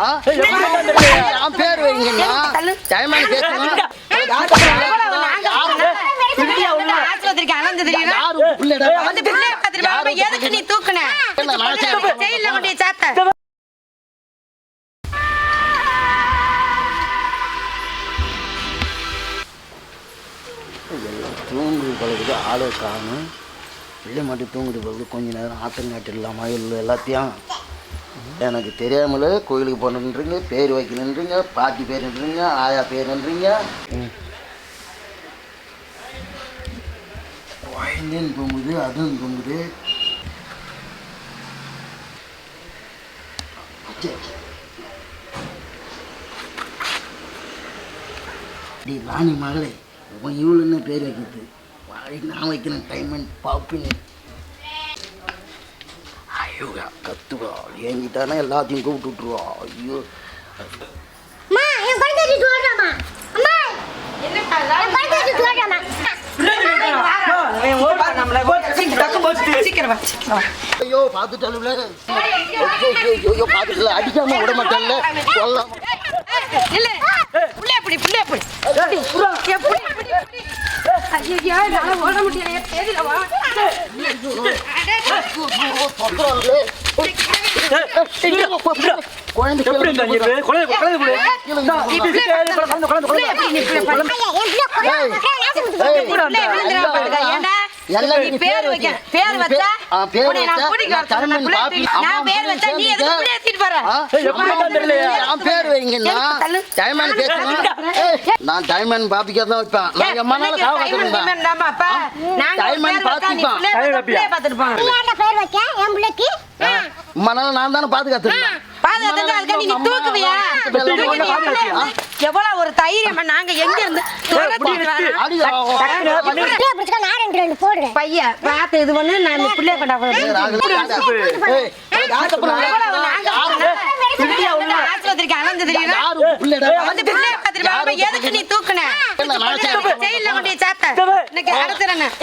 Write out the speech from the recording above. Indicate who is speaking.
Speaker 1: என் பேர் வைங்கண்ணா
Speaker 2: எதுக்கு நீ தூக்குன? ஜெயில கொண்டு சாத்த.
Speaker 1: தூங்குது பழகுது. ஆளே காணும். பிள்ளை மட்டும் தூங்குது பழகுது. கொஞ்ச நேரம் ஆத்தங்காட்டிடலாமா? இல்லை எல்லாத்தையும் எனக்கு தெரியாமல் கோயிலுக்கு போகணுன்றீங்க பேர் வைக்கணுன்றீங்க பாட்டி பேருன்றீங்க ஆயா பேருன்றீங்க குழந்தையும் தூங்குது அதுவும் தூங்குது சரி. டி ராணி மகளே உன் இவ்வளோன்னு பேர் வைக்கிறது. வாழை நான் வைக்கிறேன் டைமண்ட் பாப்பின்னு. ஐயோ கத்துவா என்கிட்டனா எல்லாத்தையும் கூப்பிட்டு விட்டுருவா ஐயோ ஐயோ பார்த்துட்டாலுல ஐயோ பார்த்துட்டல அடிக்காம விட மாட்டேன்ல கொல்லாம்
Speaker 2: இல்ல புள்ளைய புடி புள்ளைய புடி ஏ, புடி, புடி, புடி. ஐயையோ, என்னால ஓட முடியலையே, தேதியில வா.
Speaker 1: குழந்தை
Speaker 2: புள்ளைய பாரு. வைக்க. பேர் வச்சா
Speaker 1: பேர்
Speaker 2: நான்
Speaker 1: வச்சா,
Speaker 2: கூட்டிட்டு வர
Speaker 1: நான்
Speaker 2: சொன்னேன்.
Speaker 1: தமிழ்
Speaker 2: புள்ளைய
Speaker 1: பாப்பி.
Speaker 2: தூக்கி- நான்
Speaker 1: அம்மா
Speaker 2: பேர் வச்சா நீ எதுக்கு
Speaker 3: எப்படி
Speaker 2: தள்ளு.
Speaker 1: டைமண்ட் ஏய், நான் டைமண்ட் பாப்பிக்கா தான் வைப்பேன் நான் காவ
Speaker 2: டைமண்ட்
Speaker 1: கத்துருந்தேன்
Speaker 2: டைமண்ட் தான்ப்பா, அப்பா. ஒரு
Speaker 1: டைமண்ட்.
Speaker 2: புள்ளைய
Speaker 3: டைமண்ட்
Speaker 2: பார்த்தா புள்ளைய பார்த்துட்டு போங்க.
Speaker 4: நீ யார்டா பேர் வைக்க என் பிள்ளைக்கு ஆ.
Speaker 1: மனால நான் தானே பாதுகாத்துருந்தேன்
Speaker 2: அதுக்காண்டி நீ தூக்குவியா? எவ்வளவு ஒரு தைரியமா நாங்க எங்க இருந்து பையன் பார்த்து இது பண்ணு நான் இந்த பிள்ளைய கொண்டா போறேன்.
Speaker 1: ஏய்,
Speaker 2: எவ்வளவு நாங்க ஆஸ்பத்திரிக்கு அலைஞ்சு தெரியுமா
Speaker 1: யாரு பிள்ளைடா?
Speaker 2: வந்து பிள்ளைய பார்த்துட்டு பாப்பா, எதுக்கு நீ தூக்குன? ஜெயில கொண்டு சாத்த இன்னைக்கு அடைச்சிடணும்.